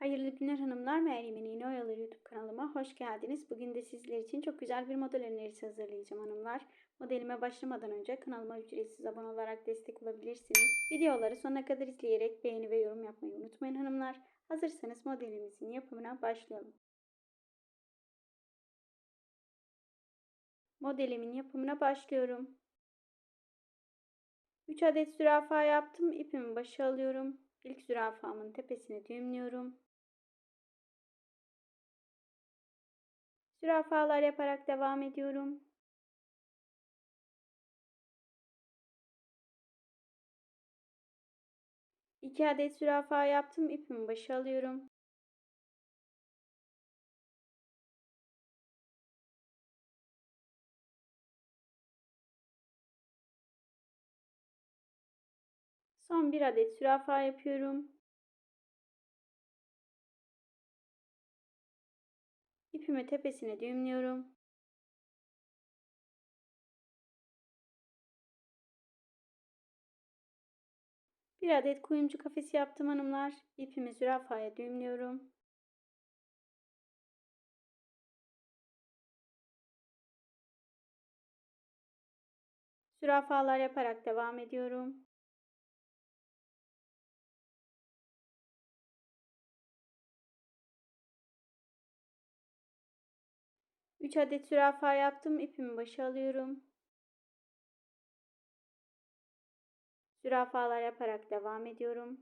Hayırlı günler hanımlar. Meryem'in İğne Oyaları YouTube kanalıma hoş geldiniz. Bugün de sizler için çok güzel bir model önerisi hazırlayacağım hanımlar. Modelime başlamadan önce kanalıma ücretsiz abone olarak destek olabilirsiniz. Videoları sonuna kadar izleyerek beğeni ve yorum yapmayı unutmayın hanımlar. Hazırsanız modelimizin yapımına başlayalım. Modelimin yapımına başlıyorum. 3 adet zürafa yaptım. İpimi başa alıyorum. İlk zürafamın tepesine düğümlüyorum. Zürafalar yaparak devam ediyorum. İki adet zürafa yaptım. İpimi başa alıyorum. Son bir adet zürafa yapıyorum. İpimi tepesine düğümlüyorum. Bir adet kuyumcu kafesi yaptım hanımlar. İpimi zürafaya düğümlüyorum. Zürafalar yaparak devam ediyorum. Üç adet zürafa yaptım. İpimi başa alıyorum. Zürafalar yaparak devam ediyorum.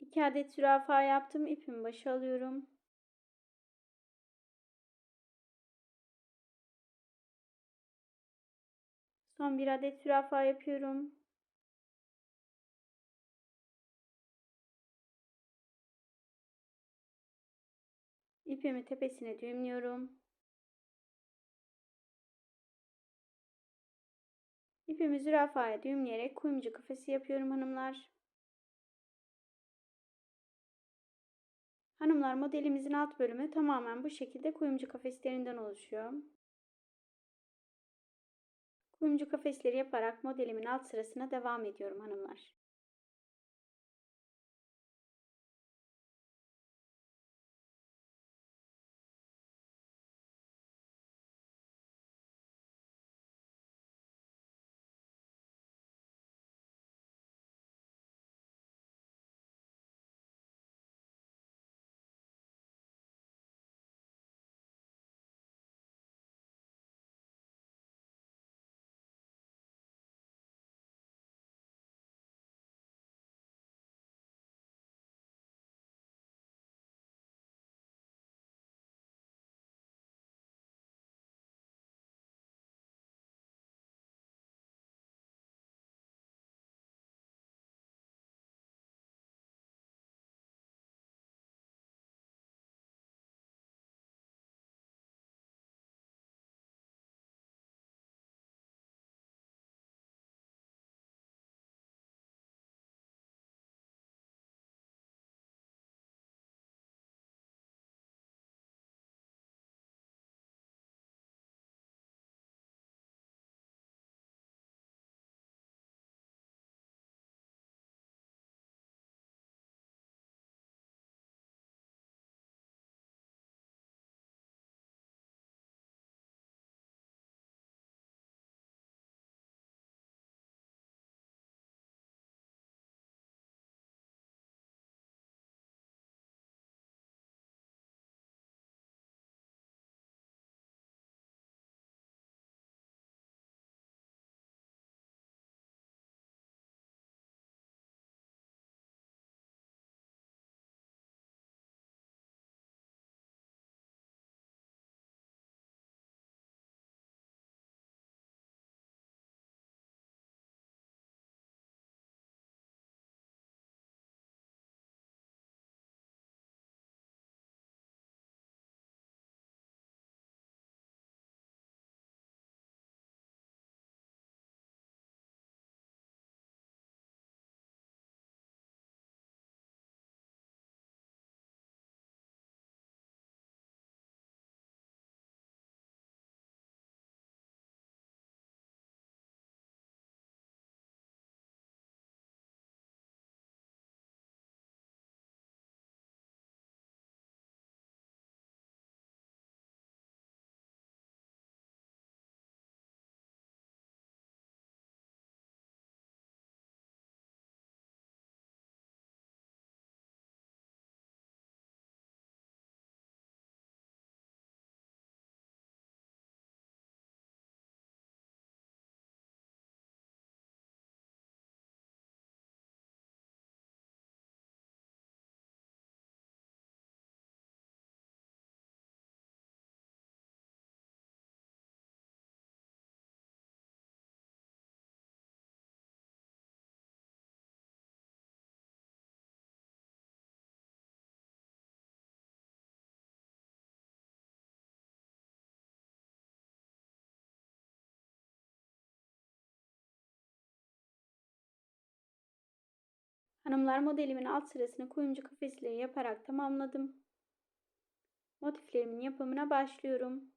İki adet zürafa yaptım. İpimi başa alıyorum. Son bir adet zürafa yapıyorum. İpimi tepesine düğümlüyorum. İpimi zürafaya düğümleyerek kuyumcu kafesi yapıyorum hanımlar. Hanımlar modelimizin alt bölümü tamamen bu şekilde kuyumcu kafeslerinden oluşuyor. Kuyumcu kafesleri yaparak modelimin alt sırasına devam ediyorum hanımlar. Hanımlar modelimin alt sırasını kuyumcu kafesleri yaparak tamamladım. Motiflerimin yapımına başlıyorum.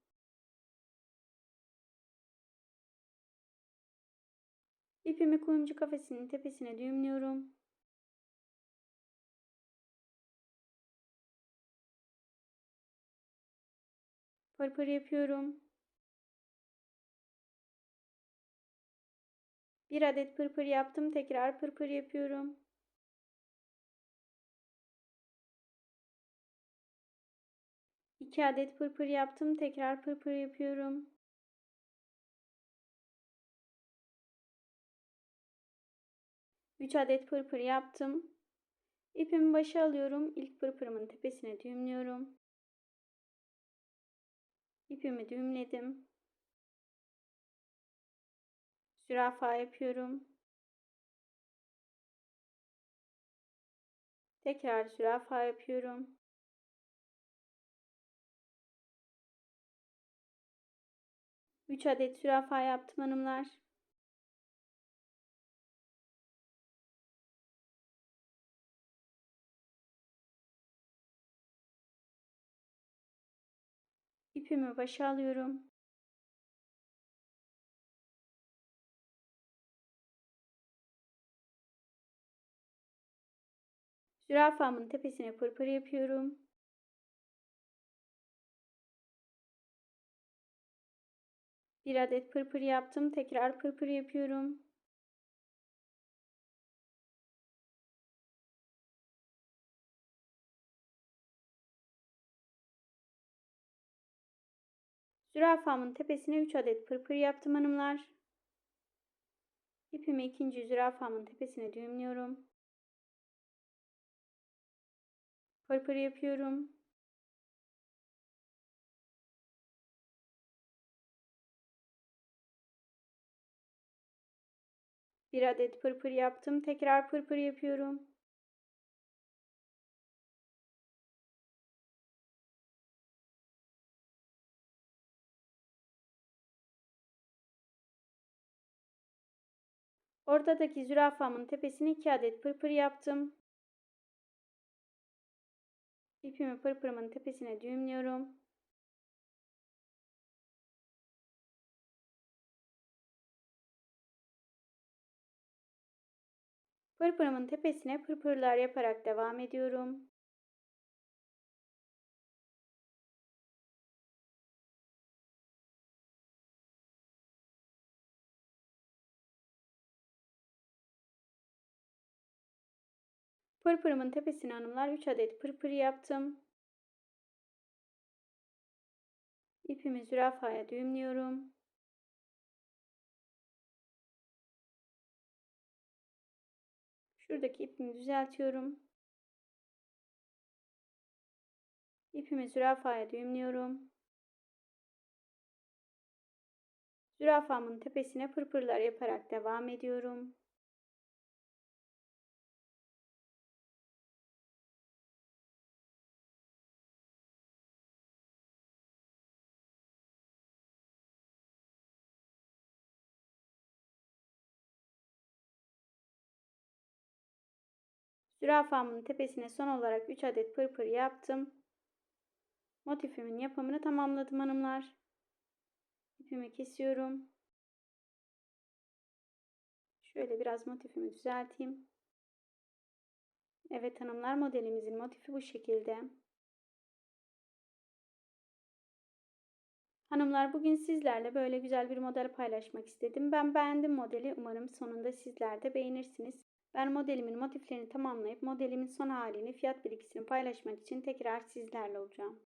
İpimi kuyumcu kafesinin tepesine düğümlüyorum. Pırpır yapıyorum. Bir adet pırpır yaptım. Tekrar pırpır yapıyorum. İki adet pırpır yaptım. Tekrar pırpır yapıyorum. Üç adet pırpır yaptım. İpimi başa alıyorum. İlk pırpırımın tepesine düğümlüyorum. İpimi düğümledim. Zürafa yapıyorum. Tekrar zürafa yapıyorum. Üç adet zürafa yaptım hanımlar. İpimi başa alıyorum. Zürafamın tepesine pırpır yapıyorum. Bir adet pırpır yaptım. Tekrar pırpır yapıyorum. Zürafamın tepesine 3 adet pırpır yaptım hanımlar. İpimi ikinci zürafamın tepesine düğümlüyorum. Pırpır yapıyorum. Bir adet pırpır yaptım. Tekrar pırpır yapıyorum. Ortadaki zürafamın tepesine iki adet pırpır yaptım. İpimi pırpırımın tepesine düğümlüyorum. Pırpırımın tepesine pırpırlar yaparak devam ediyorum. Pırpırımın tepesine hanımlar 3 adet pırpır yaptım. İpimi zürafaya düğümlüyorum. Şuradaki ipimi düzeltiyorum. İpimi zürafaya düğümlüyorum. Zürafamın tepesine pırpırlar yaparak devam ediyorum. Zürafamın tepesine son olarak 3 adet pırpır yaptım. Motifimin yapımını tamamladım hanımlar. İpimi kesiyorum. Şöyle biraz motifimi düzelteyim. Evet hanımlar modelimizin motifi bu şekilde. Hanımlar bugün sizlerle böyle güzel bir model paylaşmak istedim. Ben beğendim modeli. Umarım sonunda sizler de beğenirsiniz. Ben modelimin motiflerini tamamlayıp modelimin son halini fiyat bilgisini paylaşmak için tekrar sizlerle olacağım.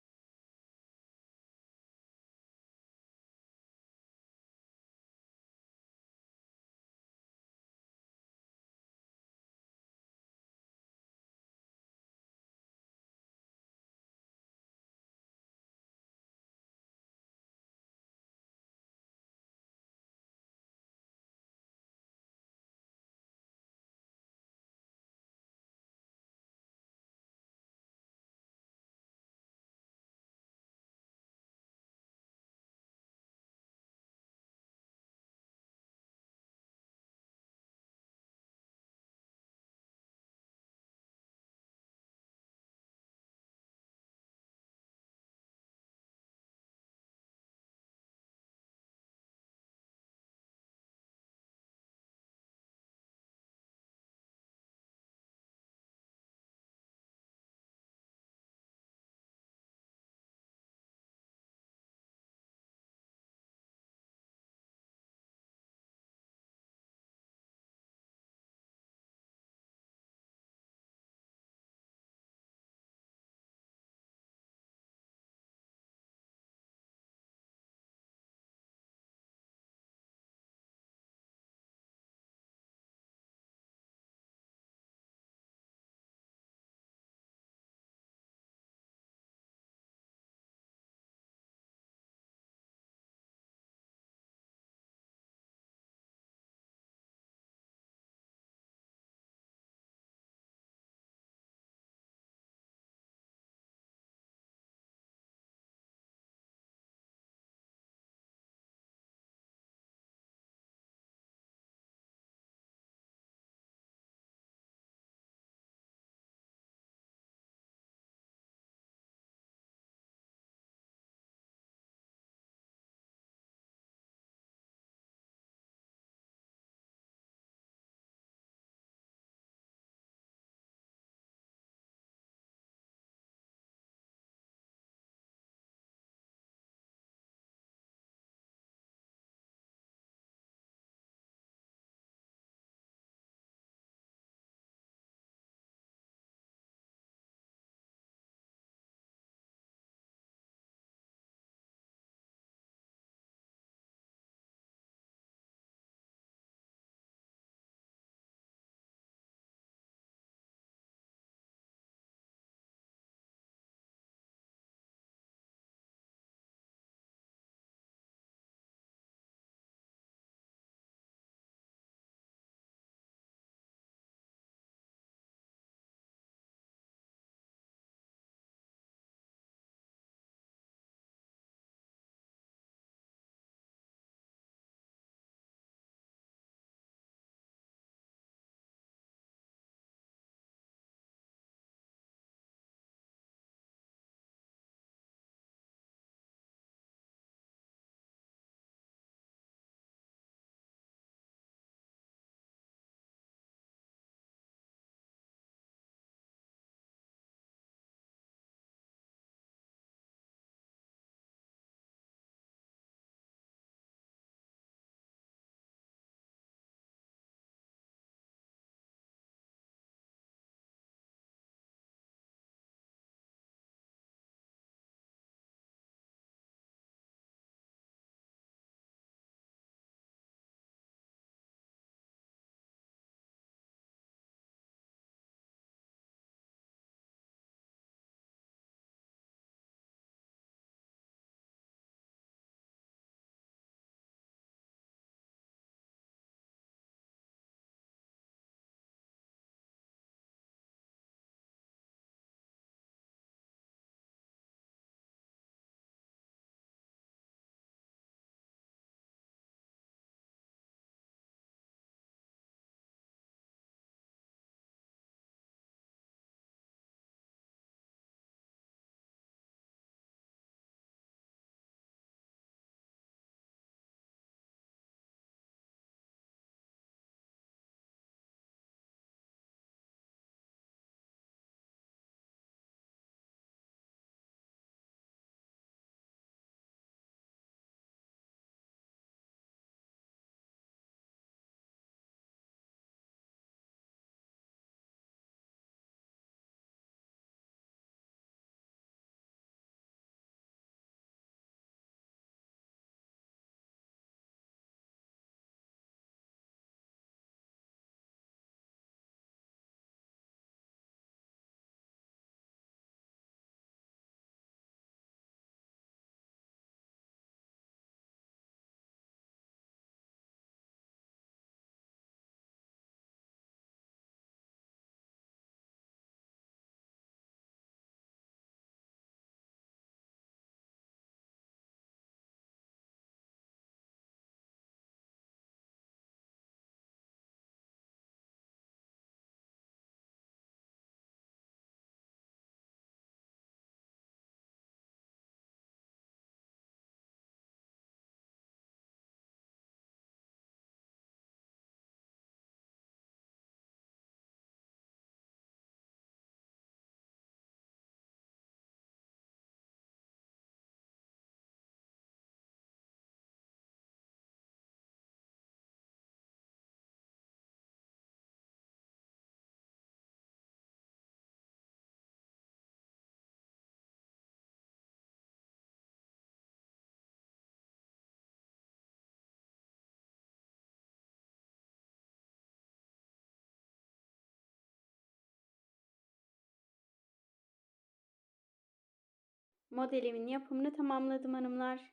Modelimin yapımını tamamladım hanımlar.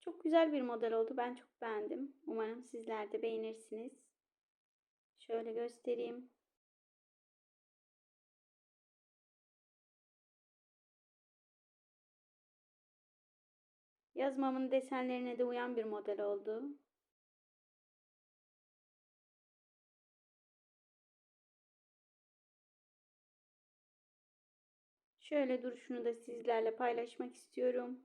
Çok güzel bir model oldu. Ben çok beğendim. Umarım sizler de beğenirsiniz. Şöyle göstereyim. Yazmamın desenlerine de uyan bir model oldu. Şöyle duruşunu da sizlerle paylaşmak istiyorum.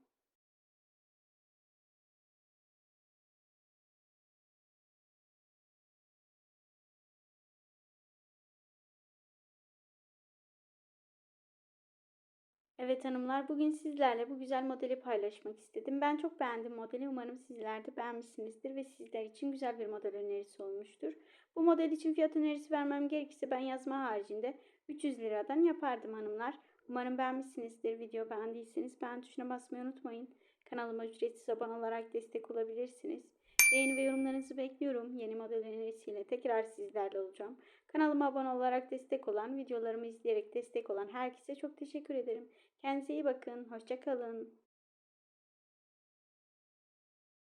Evet hanımlar bugün sizlerle bu güzel modeli paylaşmak istedim. Ben çok beğendim modeli. Umarım sizler de beğenmişsinizdir ve sizler için güzel bir model önerisi olmuştur. Bu model için fiyat önerisi vermem gerekirse ben yazma haricinde 300 liradan yapardım hanımlar. Umarım beğenmişsinizdir. Video beğendiyseniz beğen tuşuna basmayı unutmayın. Kanalıma ücretsiz abone olarak destek olabilirsiniz. Beğeni ve yorumlarınızı bekliyorum. Yeni model önerisiyle tekrar sizlerle olacağım. Kanalıma abone olarak destek olan, videolarımı izleyerek destek olan herkese çok teşekkür ederim. Kendinize iyi bakın. Hoşçakalın.